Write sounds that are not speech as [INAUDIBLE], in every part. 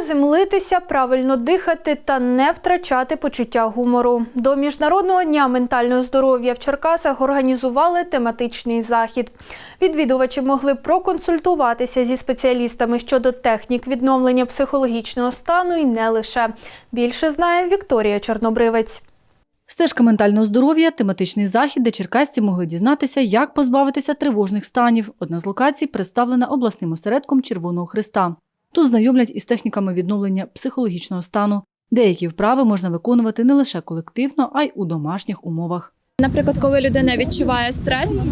заземлитися, правильно дихати та не втрачати почуття гумору. До Міжнародного дня ментального здоров'я в Черкасах організували тематичний захід. Відвідувачі могли проконсультуватися зі спеціалістами щодо технік відновлення психологічного стану і не лише. Більше знає Вікторія Чорнобривець. Стежка ментального здоров'я тематичний захід, де черкасці могли дізнатися, як позбавитися тривожних станів. Одна з локацій представлена обласним осередком Червоного Христа. Тут знайомлять із техніками відновлення психологічного стану. Деякі вправи можна виконувати не лише колективно, а й у домашніх умовах. Наприклад, коли людина відчуває стрес,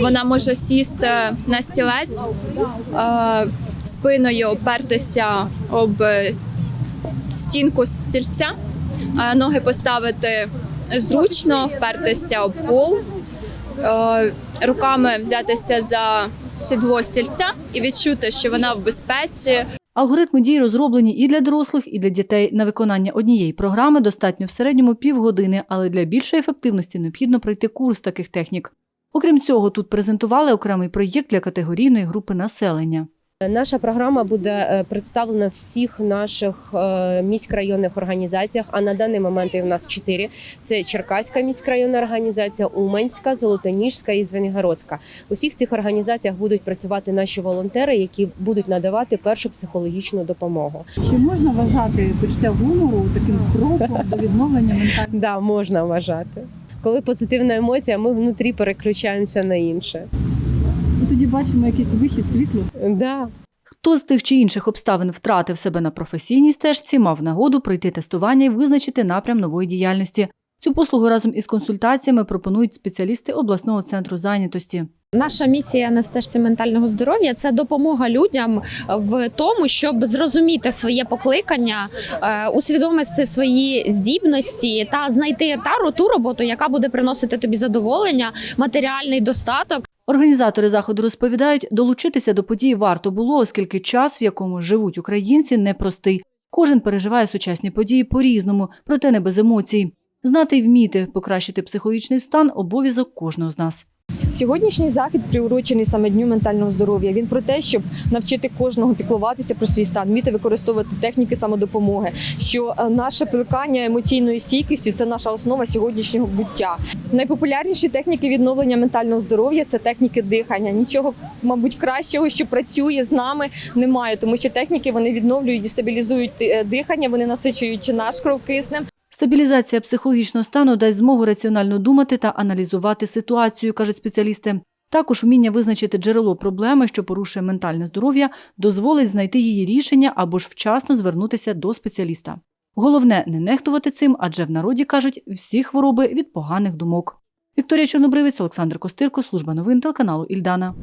вона може сісти на стілець, е, спиною опертися об стінку стільця, е, ноги поставити зручно, впертися об пол, руками взятися за сідло стільця і відчути, що вона в безпеці, Алгоритми дій розроблені і для дорослих, і для дітей. На виконання однієї програми достатньо в середньому півгодини, але для більшої ефективності необхідно пройти курс таких технік. Окрім цього, тут презентували окремий проєкт для категорійної групи населення. Наша програма буде е, представлена в всіх наших е, міськрайонних організаціях. А на даний момент їх у нас чотири: це Черкаська міськрайонна організація, Уманська, Золотоніжська і Звенигородська. У всіх цих організаціях будуть працювати наші волонтери, які будуть надавати першу психологічну допомогу. Чи можна вважати почуття гумору таким кроком до відновлення ментального? [LAUGHS] Да, можна вважати. Коли позитивна емоція, ми внутрі переключаємося на інше. Бачимо якийсь вихід світло. Да. Хто з тих чи інших обставин втратив себе на професійній стежці, мав нагоду пройти тестування і визначити напрям нової діяльності. Цю послугу разом із консультаціями пропонують спеціалісти обласного центру зайнятості. Наша місія на стежці ментального здоров'я це допомога людям в тому, щоб зрозуміти своє покликання, е, усвідомити свої здібності та знайти та ту роботу, яка буде приносити тобі задоволення, матеріальний достаток. Організатори заходу розповідають, долучитися до подій варто було, оскільки час, в якому живуть українці, непростий. Кожен переживає сучасні події по-різному, проте не без емоцій. Знати й вміти покращити психологічний стан обов'язок кожного з нас. Сьогоднішній захід приурочений саме дню ментального здоров'я. Він про те, щоб навчити кожного піклуватися про свій стан, вміти використовувати техніки самодопомоги. Що е, наше плекання емоційною стійкістю це наша основа сьогоднішнього буття. Найпопулярніші техніки відновлення ментального здоров'я це техніки дихання. Нічого, мабуть, кращого, що працює з нами, немає, тому що техніки вони відновлюють і стабілізують е, дихання, вони насичують наш кров киснем. Стабілізація психологічного стану дасть змогу раціонально думати та аналізувати ситуацію, кажуть спеціалісти. Також вміння визначити джерело проблеми, що порушує ментальне здоров'я, дозволить знайти її рішення або ж вчасно звернутися до спеціаліста. Головне не нехтувати цим, адже в народі кажуть всі хвороби від поганих думок. Вікторія Чорнобривець, Олександр Костирко, служба новин телеканалу Ільдана.